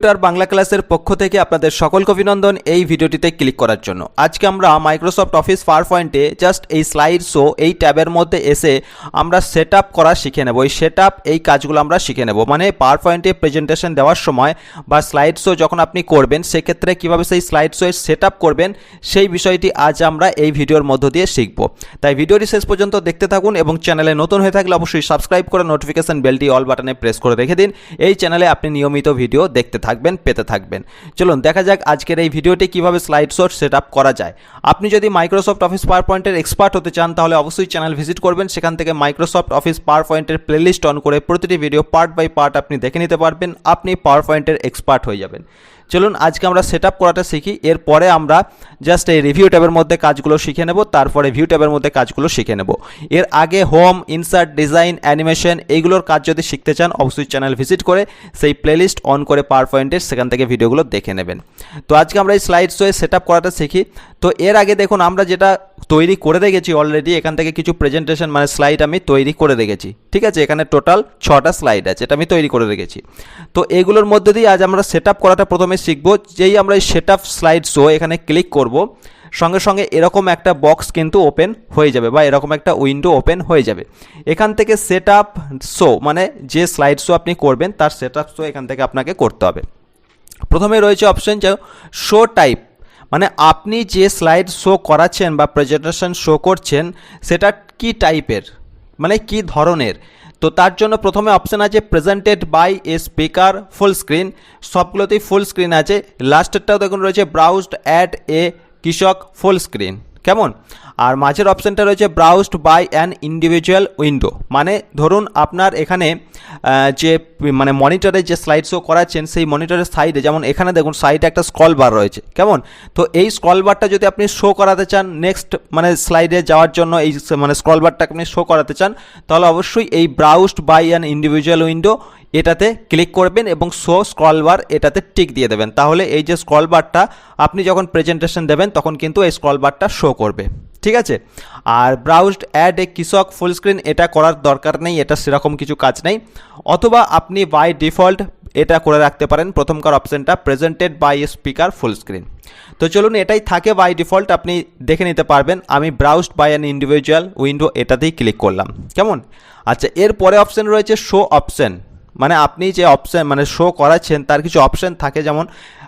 Computer Bangla ক্লাসের পক্ষ থেকে আপনাদের সকলকে অভিনন্দন এই ভিডিওটিতে ক্লিক করার জন্য। আজকে আমরা মাইক্রোসফট অফিস পাওয়ার পয়েন্টে জাস্ট এই স্লাইড শো এই ট্যাবের মধ্যে এসে আমরা সেট আপ করা শিখে নেব। এই সেট আপ এই কাজগুলো আমরা শিখে নেব। মানে পাওয়ার পয়েন্টে প্রেজেন্টেশন দেওয়ার সময় বা স্লাইড শো যখন আপনি করবেন, সেক্ষেত্রে কীভাবে সেই স্লাইড শো সেট আপ করবেন, সেই বিষয়টি আজ আমরা এই ভিডিওর মধ্য দিয়ে শিখব। তাই ভিডিওটি শেষ পর্যন্ত দেখতে থাকুন এবং চ্যানেলে নতুন হয়ে থাকলে অবশ্যই সাবস্ক্রাইব করে নোটিফিকেশন বেলটি অল বাটনে প্রেস করে রেখে দিন। এই চ্যানেলে আপনি নিয়মিত ভিডিও দেখতে থাকবেন, পেতে থাকবেন। চলুন, দেখা যাক আজকের এই ভিডিওটি কীভাবে স্লাইড শো সেট আপ করা যায়। আপনি যদি মাইক্রোসফট অফিস পাওয়ার পয়েন্টের এক্সপার্ট হতে চান, তাহলে অবশ্যই চ্যানেল ভিজিট করবেন। সেখান থেকে মাইক্রোসফট অফিস পাওয়ার পয়েন্টের প্লেলিস্ট অন করে প্রতিটি ভিডিও পার্ট বাই পার্ট আপনি দেখে নিতে পারবেন। আপনি পাওয়ার পয়েন্টের এক্সপার্ট হয়ে যাবেন। চলুন আজকে আমরা সেট করাটা শিখি। এরপরে আমরা জাস্ট এই রিভিউ ট্যাবের মধ্যে কাজগুলো শিখে নেব, তারপরে ভিউ ট্যাবের মধ্যে কাজগুলো শিখে নেব। এর আগে হোম ইনসার্ট ডিজাইন অ্যানিমেশন এইগুলোর কাজ যদি শিখতে চান, অবশ্যই চ্যানেল ভিজিট করে সেই প্লেলিস্ট অন করে পাওয়ার পয়েন্টের সেখান থেকে ভিডিওগুলো দেখে নেবেন। তো আজকে আমরা এই স্লাইড সেট আপ করাটা শিখি। তো এর আগে দেখুন, আমরা যেটা তৈরি করে রেখেছি অলরেডি এখান থেকে কিছু প্রেজেন্টেশন মানে স্লাইড আমি তৈরি করে রেখেছি ঠিক আছে? এখানে টোটাল ছটা স্লাইড আছে, এটা আমি তৈরি করে রেখেছি। তো এগুলোর মধ্যে দিয়ে আজ আমরা সেট করাটা প্রথমে শিখব। যেই আমরা এই সেট আপ স্লাইড শো এখানে ক্লিক করব, সঙ্গে সঙ্গে এরকম একটা বক্স কিন্তু ওপেন হয়ে যাবে, বা এরকম একটা উইন্ডো ওপেন হয়ে যাবে। এখান থেকে সেট আপ শো মানে যে স্লাইড শো আপনি করবেন, তার সেট আপ শো এখান থেকে আপনাকে করতে হবে। প্রথমে রয়েছে অপশন যে শো টাইপ মানে আপনি যে স্লাইড শো করাচ্ছেন বা প্রেজেন্টেশন শো করছেন, সেটা কি টাইপের মানে কি ধরনের? তো তার জন্য প্রথমে অপশান আছে presented by a speaker full screen সবগুলোতেই ফুল স্ক্রিন আছে। লাস্টেরটাও দেখুন রয়েছে ব্রাউজড অ্যাট এ কৃষক ফুল স্ক্রিন কেমন? আর মাঝের অপশানটা রয়েছে browsed by an individual window মানে ধরুন আপনার এখানে যে মানে মনিটরে যে স্লাইড শো করাচ্ছেন, সেই মনিটরের সাইডে যেমন এখানে দেখুন সাইডে একটা স্ক্রল বার রয়েছে। কেমন? তো এই স্ক্রল বারটা যদি আপনি শো করাতে চান নেক্সট মানে স্লাইডে যাওয়ার জন্য এই মানে স্ক্রল বারটাকে আপনি শো করাতে চান, তাহলে অবশ্যই এই browsed by an individual window এটাতে ক্লিক করবেন এবং শো স্ক্রল বার এটাতে টিক দিয়ে দেবেন। তাহলে এই যে স্ক্রল বারটা আপনি যখন প্রেজেন্টেশন দেবেন, তখন কিন্তু এই স্ক্রল বারটা শো করবে। ঠিক আছে? আর ব্রাউজড অ্যাড এ কৃষক ফুল স্ক্রিন এটা করার দরকার নেই, এটা সেরকম কিছু কাজ নেই। অথবা আপনি বাই ডিফল্ট এটা করে রাখতে পারেন প্রথমকার অপশানটা presented by speaker full screen তো চলুন, এটাই থাকে বাই ডিফল্ট আপনি দেখে নিতে পারবেন। আমি browsed by an individual window এটাতেই ক্লিক করলাম। কেমন? আচ্ছা এর পরে অপশান রয়েছে শো অপশান মানে আপনি যে অপশান মানে শো করাচ্ছেন, তার কিছু অপশান থাকে যেমন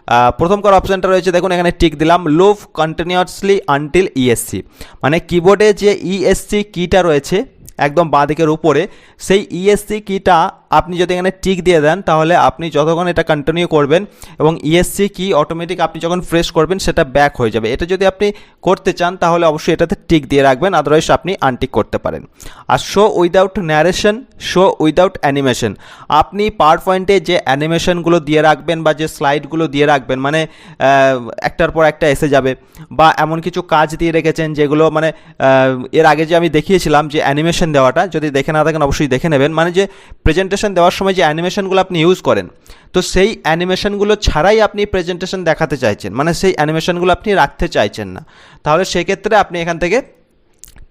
আহ, প্রথমকার অপশানটা রয়েছে দেখুন এখানে টিক দিলাম লুভ কন্টিনিউয়াসলি আনটিল ইএসসি মানে কিবোর্ডে যে ইএসসি কিটা রয়েছে একদম বাঁ দিকের উপরে সেই ইএসসি কিটা আপনি যদি এখানে টিক দিয়ে দেন, তাহলে আপনি যতক্ষণ এটা কন্টিনিউ করবেন এবং ইএসসি কি অটোমেটিক আপনি যখন ফ্রেশ করবেন, সেটা ব্যাক হয়ে যাবে। এটা যদি আপনি করতে চান, তাহলে অবশ্যই এটাতে টিক দিয়ে রাখবেন আদারওয়াইজ আপনি আনটিক করতে পারেন। আর show without narration show without animation আপনি পাওয়ার পয়েন্টে যে অ্যানিমেশনগুলো দিয়ে রাখবেন বা যে স্লাইডগুলো দিয়ে রাখবেন মানে একটার পর একটা এসে যাবে, বা এমন কিছু কাজ দিয়ে রেখেছেন যেগুলো মানে এর আগে যে আমি দেখিয়েছিলাম যে অ্যানিমেশন দেওয়াটা, যদি দেখে না থাকেন, অবশ্যই দেখে নেবেন। মানে যে প্রেজেন্টেশন দেওয়ার সময় যে অ্যানিমেশনগুলো আপনি ইউজ করেন, তো সেই অ্যানিমেশনগুলো ছাড়াই আপনি প্রেজেন্টেশন দেখাতে চাইছেন মানে সেই অ্যানিমেশনগুলো আপনি রাখতে চাইছেন না। তাহলে সেক্ষেত্রে আপনি এখান থেকে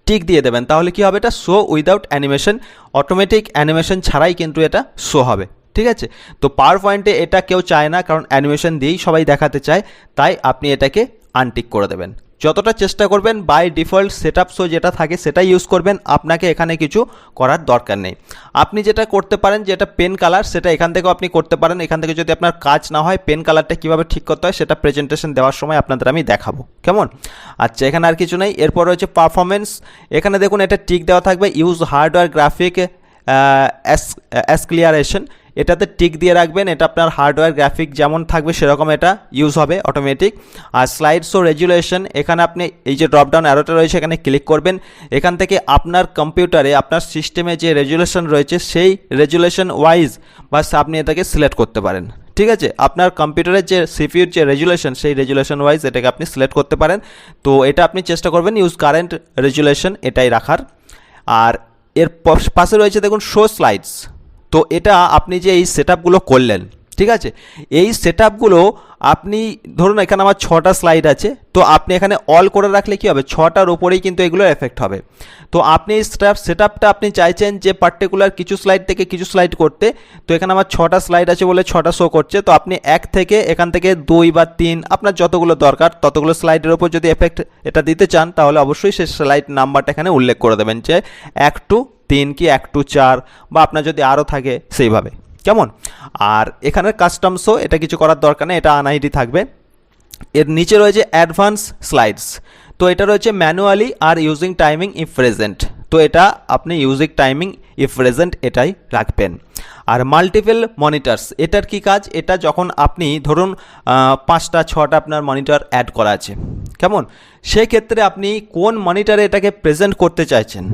টিক দিয়ে দেবেন, তাহলে কি হবে এটা show without animation automatic animation ছাড়াই কিন্তু এটা শো হবে, ঠিক আছে? তো পাওয়ার পয়েন্টে এটা কেউ চায় না, কারণ অ্যানিমেশন দিয়েই সবাই দেখাতে চায়, তাই আপনি এটাকে আনটিক করে দেবেন। যতটা চেষ্টা করবেন by default set up show যেটা থাকে, সেটাই ইউজ করবেন। আপনাকে এখানে কিছু করার দরকার নেই। আপনি যেটা করতে পারেন যেটা পেন কালার সেটা এখান থেকেও আপনি করতে পারেন। এখান থেকে যদি আপনার কাজ না হয় পেন কালারটা কীভাবে ঠিক করতে হয়, সেটা প্রেজেন্টেশন দেওয়ার সময় আপনাদের আমি দেখাবো। কেমন? আচ্ছা এখানে আর কিছু নেই। এরপর রয়েছে পারফরমেন্স এখানে দেখুন, এটা টিক দেওয়া থাকবে। ইউজ হার্ডওয়্যার গ্রাফিক অ্যাসক্লিয়ারেশন এটাতে টিক দিয়ে রাখবেন, এটা আপনার হার্ডওয়্যার গ্রাফিক যেমন থাকবে সেরকম এটা ইউজ হবে অটোমেটিক আর স্লাইড শো রেজুলেশন এখানে আপনি এই যে ড্রপডাউন অ্যারোটা রয়েছে, এখানে ক্লিক করবেন। এখান থেকে আপনার কম্পিউটারে আপনার সিস্টেমে যে রেজুলেশন রয়েছে, সেই রেজুলেশন ওয়াইজ বাস আপনি এটাকে সিলেক্ট করতে পারেন। ঠিক আছে? আপনার কম্পিউটারের যে সিপিউর যে রেজুলেশন সেই রেজুলেশন ওয়াইজ এটাকে আপনি সিলেক্ট করতে পারেন। তো এটা আপনি চেষ্টা করবেন ইউজ কারেন্ট রেজুলেশন এটাই রাখার। আর এর পাশে রয়েছে দেখুন শো স্লাইডস তো এটা আপনি যে এই সেট করলেন, ঠিক আছে? এই সেট আপনি, ধরুন এখানে আমার ছটা স্লাইড আছে, তো আপনি এখানে অল করে রাখলে কি হবে? ছটার উপরেই কিন্তু এগুলো এফেক্ট হবে। তো আপনি এই স্টাফ সেট আপনি চাইছেন যে পার্টিকুলার কিছু স্লাইড থেকে কিছু স্লাইড করতে, তো এখানে আমার ছটা স্লাইড আছে বলে ছটা শো করছে, তো আপনি এক থেকে এখান থেকে দুই বা তিন, আপনার যতগুলো দরকার, ততগুলো স্লাইডের উপর যদি এফেক্ট এটা দিতে চান, তাহলে অবশ্যই সেই স্লাইড নাম্বারটা এখানে উল্লেখ করে দেবেন যে এক টু তিন কি এক টু চার বা আপনার যদি আরও থাকে সেইভাবে। কেমন? আর এখানের কাস্টমসও এটা কিছু করার দরকার নেই, এটা আনআইডি থাকবে। এর নিচে রয়েছে অ্যাডভান্স স্লাইডস তো এটা রয়েছে ম্যানুয়ালি আর ইউজিং টাইমিং ইফ প্রেজেন্ট তো এটা আপনি ইউজিং টাইমিং ইফ প্রেজেন্ট এটাই রাখবেন। আর মাল্টিপল মনিটরস এটার কি কাজ? এটা যখন আপনি ধরুন পাঁচটা, ছটা আপনার মনিটর অ্যাড করা আছে। কেমন? সেক্ষেত্রে আপনি কোন মনিটরে এটাকে প্রেজেন্ট করতে চাইছেন?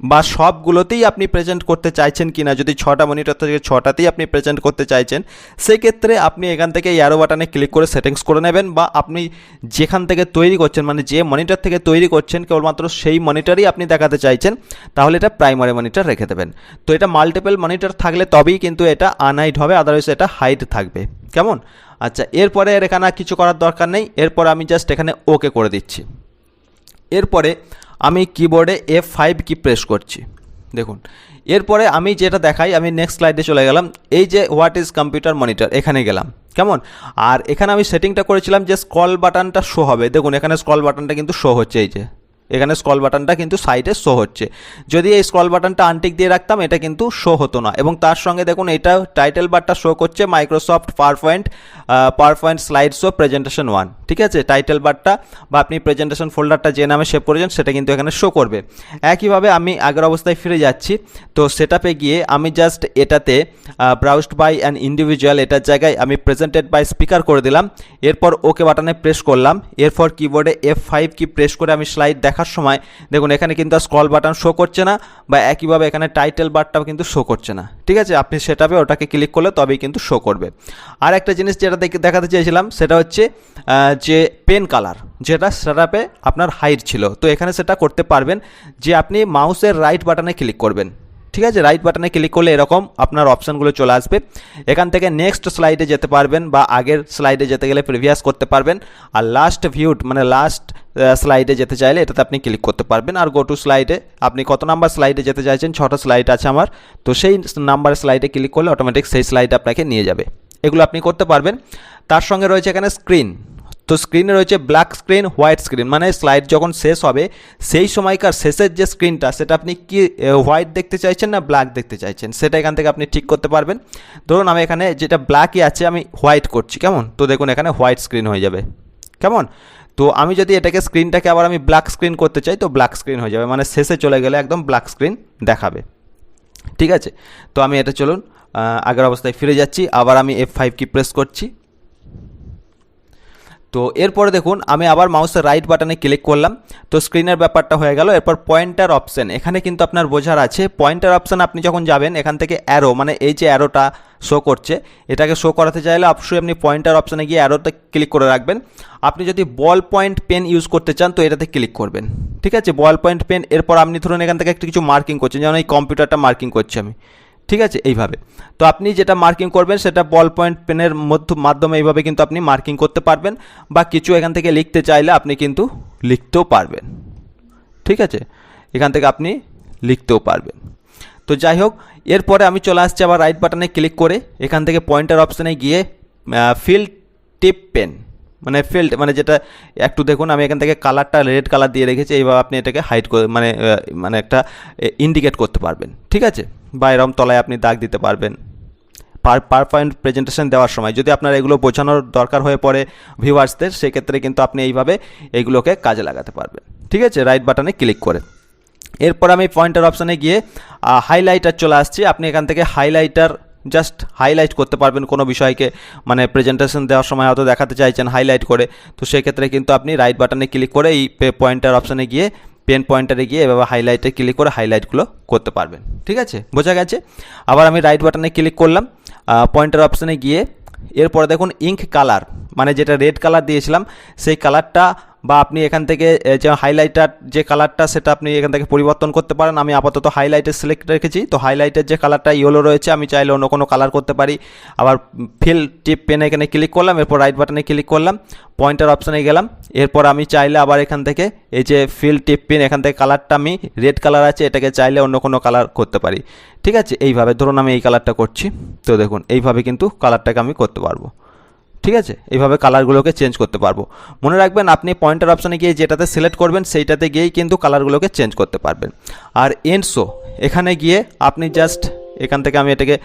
বা সবগুলোতেই আপনি প্রেজেন্ট করতে চাইছেন কিনা, যদি ছটা মনিটর থেকে ছটাতেই আপনি প্রেজেন্ট করতে চাইছেন, সেক্ষেত্রে আপনি এখান থেকে অ্যারো বাটনে ক্লিক করে সেটিংস করে নেবেন বা আপনি যেখান থেকে তৈরি করছেন মানে যে মনিটর থেকে তৈরি করছেন, কেবলমাত্র সেই মনিটরই আপনি দেখাতে চাইছেন, তাহলে এটা প্রাইমারি মনিটর রেখে দেবেন। তো এটা মাল্টিপল মনিটর থাকলে তবেই কিন্তু এটা আনহাইট হবে আদারওয়াইজ এটা হাইট থাকবে। কেমন? আচ্ছা এরপরে এর এখানে কিছু করার দরকার নেই, এরপর আমি জাস্ট এখানে ওকে করে দিচ্ছি। এরপরে আমি কিবোর্ডে এফ ফাইভ কি প্রেস করছি। দেখুন, এরপরে আমি যেটা দেখাই, আমি নেক্সট স্লাইডে চলে গেলাম। এই যে হোয়াট ইজ কম্পিউটার মনিটর এখানে গেলাম। কেমন? আর এখানে আমি সেটিংটা করেছিলাম যে স্কল বাটনটা শো হবে। দেখুন, এখানে স্কল বাটনটা কিন্তু শো হচ্ছে, এই যে। এখানে স্ক্রল বাটনটা কিন্তু সাইডে শো হচ্ছে। যদি এই স্ক্রল বাটনটা আনটিক দিয়ে রাখতাম, এটা কিন্তু শো হতো না। এবং তার সঙ্গে দেখুন, এটা টাইটেল বারটা শো করছে Microsoft PowerPoint PowerPoint slide show presentation one ঠিক আছে? টাইটেল বারটা বা আপনি প্রেজেন্টেশন ফোল্ডারটা যে নামে সেভ করেছেন, সেটা কিন্তু এখানে শো করবে। একইভাবে আমি আগের অবস্থায় ফিরে যাচ্ছি। তো সেটাপে গিয়ে আমি জাস্ট এটাতে ব্রাউজড বাই অ্যান ইন্ডিভিজুয়াল এটার জায়গায় আমি প্রেজেন্টেড বাই স্পিকার করে দিলাম। এরপর ওকে বাটনে প্রেস করলাম। এরপর কিবোর্ডে এফ ফাইভ কি প্রেস করে আমি স্লাইড দেখার সময় দেখুন, এখানে কিন্তু আর স্ক্রল বাটন শো করছে না বা একইভাবে এখানে টাইটেল বারটাও কিন্তু শো করছে না। ঠিক আছে? আপনি সেটাপে ওটাকে ক্লিক করলে তবেই কিন্তু শো করবে। আর একটা জিনিস যেটা দেখে- দেখাতে চেয়েছিলাম, সেটা হচ্ছে যে পেন কালার যেটা সেটাপে আপনার হাইট ছিল। তো এখানে সেটা করতে পারবেন যে আপনি মাউসের রাইট বাটনে ক্লিক করবেন। ঠিক আছে রাইট বাটনে ক্লিক করলে এরকম আপনার অপশানগুলো চলে আসবে। এখান থেকে নেক্সট স্লাইডে যেতে পারবেন বা আগের স্লাইডে যেতে গেলে প্রিভিয়াস করতে পারবেন। আর লাস্ট ভিউড মানে লাস্ট স্লাইডে যেতে চাইলে এটাতে আপনি ক্লিক করতে পারবেন। আর গো টু স্লাইডে আপনি কত নাম্বার স্লাইডে যেতে চাইছেন? ছটা স্লাইড আছে আমার। তো সেই নাম্বার স্লাইডে ক্লিক করলে অটোমেটিক সেই স্লাইড আপনাকে নিয়ে যাবে। এগুলো আপনি করতে পারবেন। তার সঙ্গে রয়েছে এখানে স্ক্রিন তো স্ক্রিনে রয়েছে ব্ল্যাক স্ক্রিন হোয়াইট স্ক্রিন মানে স্লাইড যখন শেষ হবে, সেই সময়কার শেষের যে স্ক্রিনটা সেটা আপনি কি হোয়াইট দেখতে চাইছেন না ব্ল্যাক দেখতে চাইছেন? সেটা এখান থেকে আপনি ঠিক করতে পারবেন। ধরুন আমি এখানে যেটা ব্ল্যাকই আছে, আমি হোয়াইট করছি, কেমন? তো দেখুন, এখানে হোয়াইট স্ক্রিন হয়ে যাবে। কেমন? তো আমি যদি এটাকে স্ক্রিনটাকে আবার আমি ব্ল্যাক স্ক্রিন করতে চাই, তো ব্ল্যাক স্ক্রিন হয়ে যাবে মানে শেষে চলে গেলে একদম ব্ল্যাক স্ক্রিন দেখাবে। ঠিক আছে? তো আমি এটা চলুন আগের অবস্থায় ফিরে যাচ্ছি, আবার আমি এফ ফাইভ কি প্রেস করছি। তো এরপরে দেখুন, আমি আবার মাউসের রাইট বাটনে ক্লিক করলাম। তো স্ক্রিনের ব্যাপারটা হয়ে গেল। এরপর পয়েন্টার অপশন এখানে কিন্তু আপনার বোঝার আছে। পয়েন্টার অপশন আপনি যখন যাবেন, এখান থেকে অ্যারো মানে এই যে অ্যারোটা শো করছে, এটাকে শো করাতে চাইলে অবশ্যই আপনি পয়েন্টার অপশানে গিয়ে অ্যারোতে ক্লিক করে রাখবেন। আপনি যদি বল পয়েন্ট পেন ইউজ করতে চান, তো এটাতে ক্লিক করবেন। ঠিক আছে? বল পয়েন্ট পেন এরপর আপনি ধরুন এখান থেকে একটা কিছু মার্কিং করছেন, যেমন এই কম্পিউটারটা মার্কিং করছি আমি। ঠিক আছে? এইভাবে। তো আপনি যেটা মার্কিং করবেন, সেটা বল পয়েন্ট পেনের মধ্য, মাধ্যমে এইভাবে কিন্তু আপনি মার্কিং করতে পারবেন বা কিছু এখান থেকে লিখতে চাইলে আপনি কিন্তু লিখতেও পারবেন। ঠিক আছে? এখান থেকে আপনি লিখতেও পারবেন। তো যাই হোক, এরপরে আমি চলে আসছি আবার রাইট বাটনে ক্লিক করে, এখান থেকে পয়েন্টার অপশানে গিয়ে ফিল টিপ পেন মানে ফিল্ড মানে যেটা একটু দেখুন, আমি এখান থেকে কালারটা রেড কালার দিয়ে রেখেছি, এইভাবে আপনি এটাকে হাইড করে মানে মানে একটা ইন্ডিকেট করতে পারবেন, ঠিক আছে? বা এরম তলায় আপনি দাগ দিতে পারবেন। পার পার পয়েন্ট প্রেজেন্টেশন দেওয়ার সময়, যদি আপনার এগুলো বোঝানোর দরকার হয়ে পড়ে ভিউয়ার্সদের সেক্ষেত্রে কিন্তু আপনি এইভাবে এইগুলোকে কাজে লাগাতে পারবেন, ঠিক আছে? রাইট বাটনে ক্লিক করে। এরপর আমি পয়েন্টার অপশানে গিয়ে হাইলাইটার চলে আসছি। আপনি এখান থেকে হাইলাইটার জাস্ট হাইলাইট করতে পারবেন কোনো বিষয়কে। মানে প্রেজেন্টেশন দেওয়ার সময় হয়তো দেখাতে চাইছেন হাইলাইট করে। তো সেক্ষেত্রে কিন্তু আপনি রাইট বাটনে ক্লিক করে এই পয়েন্টার অপশানে গিয়ে পেন পয়েন্টারে গিয়ে এভাবে হাইলাইটে ক্লিক করে হাইলাইটগুলো করতে পারবেন। ঠিক আছে? বোঝা গেছে? আবার আমি রাইট বাটনে ক্লিক করলাম। পয়েন্টার অপশানে গিয়ে, এরপরে দেখুন ইঙ্ক কালার মানে যেটা রেড কালার দিয়েছিলাম, সেই কালারটা বা আপনি এখান থেকে যে হাইলাইটার যে কালারটা সেটা আপনি এখান থেকে পরিবর্তন করতে পারেন। আমি আপাতত হাইলাইটের সিলেক্ট রেখেছি। তো হাইলাইটের যে কালারটা ইয়েলো রয়েছে, আমি চাইলে অন্য কোনো কালার করতে পারি। আবার ফিল টিপ পেনে এখানে ক্লিক করলাম, এরপর রাইট বাটনে ক্লিক করলাম পয়েন্টার অপশানে গেলাম। এরপর আমি চাইলে আবার এখান থেকে এই যে ফিল টিপ পেন এখান থেকে কালারটা আমি রেড কালার আছে, এটাকে চাইলে অন্য কোনো কালার করতে পারি। ঠিক আছে? এইভাবে, ধরুন আমি এই কালারটা করছি। তো দেখুন, এইভাবে কিন্তু কালারটাকে আমি করতে পারব। ঠিক আছে? এইভাবে কালারগুলোকে চেঞ্জ করতে পারব। মনে রাখবেন আপনি পয়েন্টার অপশানে গিয়ে যেটাতে সিলেক্ট করবেন, সেইটাতে গিয়েই কিন্তু কালারগুলোকে চেঞ্জ করতে পারবেন। আর এনসো এখানে গিয়ে আপনি জাস্ট এখান থেকে আমি এটাকে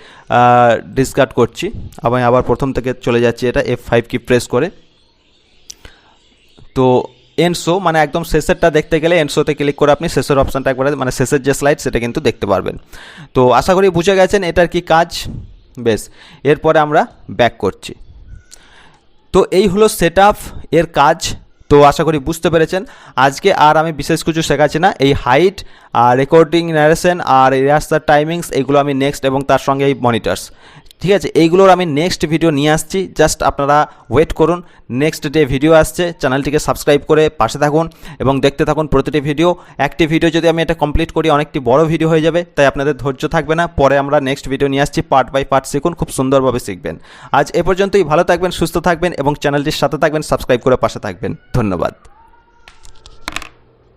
ডিসকার্ড করছি। আমি আবার প্রথম থেকে চলে যাচ্ছি এটা এফ ফাইভ কি প্রেস করে। তো এনসো মানে একদম শেষেরটা দেখতে গেলে এনসোতে ক্লিক করে আপনি শেষের অপশানটা একবারে মানে শেষের যে স্লাইড সেটা কিন্তু দেখতে পারবেন। তো আশা করি বুঝে গেছেন এটার কি কাজ? বেশ। এরপরে আমরা ব্যাক করছি। তো এই হলো সেট এর কাজ। তো আশা করি বুঝতে পেরেছেন। আজকে আর আমি বিশেষ কিছু শেখাচ্ছি না। এই হাইট আর রেকর্ডিং ন্যারেশন আর রিহার্সাল টাইমিংস এগুলো আমি নেক্সট এবং তার সঙ্গে এই মনিটরস ঠিক আছে, এইগুলোর আমি নেক্সট ভিডিও নিয়ে আসছি। জাস্ট আপনারা ওয়েট করুন। নেক্সট ডে ভিডিও আসছে চ্যানেলটিকে সাবস্ক্রাইব করে পাশে থাকুন এবং দেখতে থাকুন প্রতিটি ভিডিও একটি ভিডিও যদি আমি এটা কমপ্লিট করি, অনেকটি বড় ভিডিও হয়ে যাবে, তাই আপনাদের ধৈর্য থাকবে না। পরে আমরা নেক্সট ভিডিও নিয়ে আসছি পার্ট বাই পার্ট শিখুন, খুব সুন্দরভাবে শিখবেন। আজ এ পর্যন্তই, ভালো থাকবেন, সুস্থ থাকবেন এবং চ্যানেলটির সাথে থাকবেন সাবস্ক্রাইব করে পাশে থাকবেন। ধন্যবাদ।